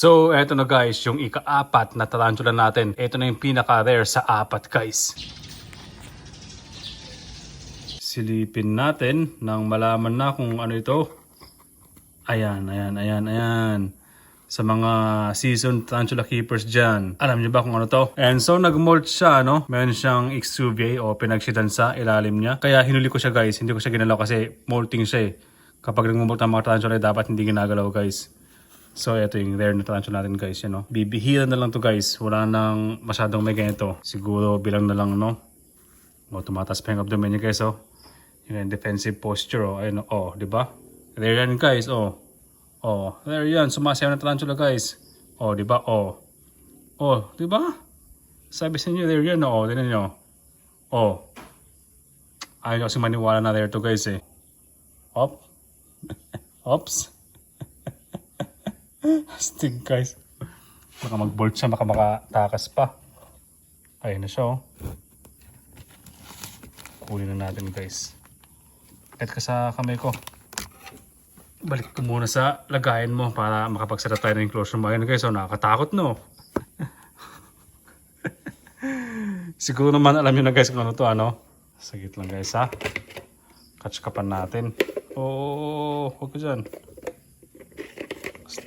So, eto na guys, yung ika-apat na tarantula natin. Ito na yung pinaka-rare sa apat guys. Silipin natin nang malaman na kung ano ito. Ayan, ayan, ayan, ayan. Sa mga season tarantula keepers dyan. Alam niyo ba kung ano to? And so, nag-molt siya, no? Meron siyang exuvia o pinagshitan sa ilalim niya. Kaya hinuli ko siya guys. Hindi ko siya ginalaw kasi molting siya eh. Kapag nag-molt ang mga tarantula, dapat hindi ginagalaw guys. So, ito yung rare na tarantula natin guys, you know. Bibihira na lang to guys. Wala nang masyadong may ganito. Siguro bilang na lang, no? O, tumatas pa yung abdomen niya guys, oh. Yung defensive posture, oh. Ayun, oh, di ba? Rare yan guys, oh. Oh, there yan. Sumasayaw na tarantula guys. Oh, di ba? Oh. Oh, di ba? Sabi sa inyo, there yan, oh. Tignan nyo. Oh. Ayaw kasi maniwala na there to guys, eh. Op. Ops. Astig guys. Baka mag-bolt siya, baka makatakas pa. Ayun na siya, oh. Kunin na natin guys. Kahit ka sa kamay ko. Balik ko muna sa lagayan mo para makapagsara tayo ng enclosure mo. Ayun guys, oh, nakakatakot no. Siguro naman alam nyo na guys kung ano to ano. Sagit lang guys ha. Catch kapan natin. Oo, oh, huwag ko dyan.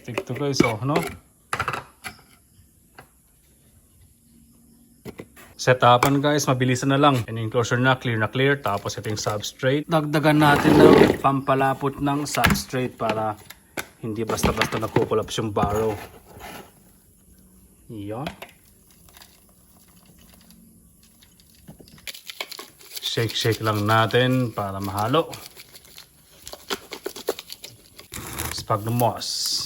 To guys oh, no? Setapan guys, mabilisan na lang. Yung enclosure na, clear na clear. Tapos ito yung substrate. Dagdagan natin ng pampalapot ng substrate para hindi basta-basta nagkukulaps yung barrow. Yan. Shake-shake lang natin para mahalo. Sphagnum moss.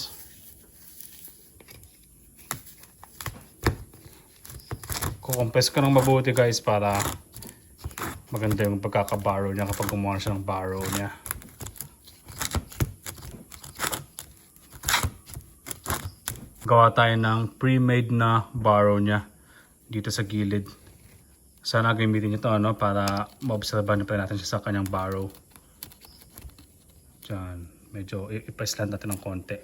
Kukumpes ko ng mabuti guys para maganda yung pagkakabarrow niya kapag gumawa siya ng barrow niya. Gawa tayo ng pre-made na barrow niya dito sa gilid. Sana gamitin niyo to ano, para maobserbahan pa natin siya sa kanyang barrow. Diyan. Medyo i- i-press lang natin ng konti.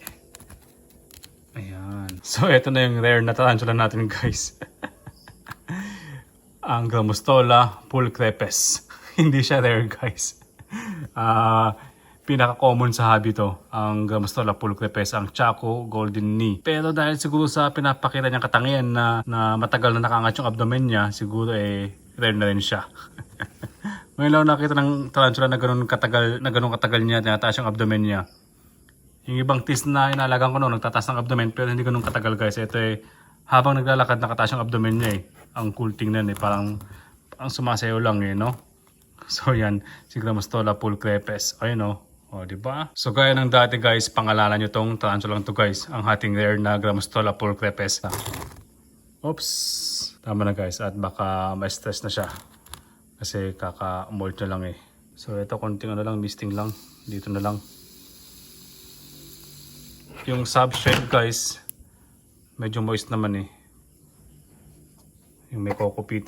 Ayan. So, ito na yung rare na tarantula natin guys. Ang Gramostola pulcrepes. Hindi siya rare guys. Ah, pinaka-common sa hobby to, ang Gramostola pulcrepes, ang Chaco Golden Knee. Pero dahil siguro sa pinapakita niyang katangian na, na matagal na nakangat yung abdomen niya, siguro eh rare na rin siya. Ngayon lang nakita ng tarantula na ganun katagal, na ganun katagal niya, tinataas yung abdomen niya. Yung ibang tis na inalagan ko noon, nagtataas ng abdomen, pero hindi ganun katagal guys. Ito eh, habang naglalakad, nakataas yung abdomen niya eh. Ang cool tingnan eh, parang, parang sumasayaw lang eh, no? So yan, si Gramostola pulcrepes. Ayun no? O, di ba? So gaya ng dati guys, pangalanan nyo tong tarantula to guys. Ang hating rare na Gramostola pulcrepes. Oops! Tama na guys, at baka ma-stress na siya. Kasi kaka-molt na lang eh. So ito konting ano lang, misting lang. Dito na lang. Yung substrate guys, medyo moist naman eh. Yung may kokopit.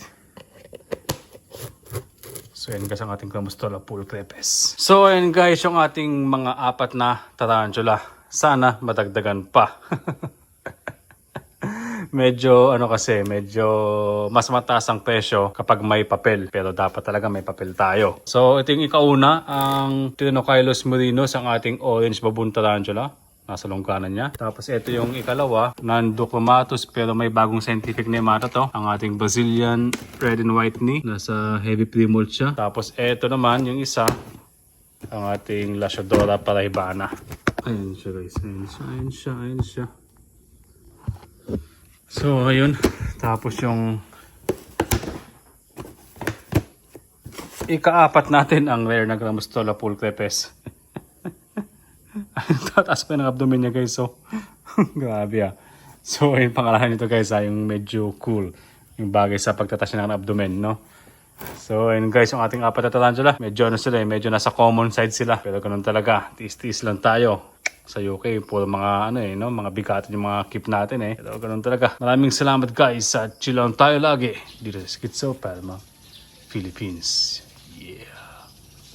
So yan guys ang ating Gramostola pulcrepes. So ayan guys yung ating mga apat na tarantula. Sana madagdagan pa. medyo ano kasi, medyo mas mataas ang presyo kapag may papel. Pero dapat talaga may papel tayo. So ito yung ikauna, ang Tinochilus merinos, ang ating orange baboon tarantula. Nasa longganan niya. Tapos ito yung ikalawa, Nandochromatus pero may bagong scientific name ata to. Ang ating Brazilian red and white knee. Nasa heavy pre-mold siya. Tapos ito naman yung isa, ang ating Lashadora paraibana. Ayun siya guys. Ayun siya, ayun siya, ayun siya. So ayun. Tapos yung ikaapat natin ang rare na Gramostola pulcrepes. Tataas pa ng abdomen niya guys. So, grabe ah. So, yung pangalahan nito guys ay yung medyo cool. Yung bagay sa pagtataas niya ng abdomen, no? So, ayun guys, yung ating apat na tarantula. Medyo ano sila eh, medyo nasa common side sila. Pero ganun talaga, tiis-tiis lang tayo. Sa UK, puro mga ano eh, no? Mga bigato yung mga keep natin eh. Pero ganun talaga. Maraming salamat guys at chill tayo lagi dito sa Schizo Palma, Philippines.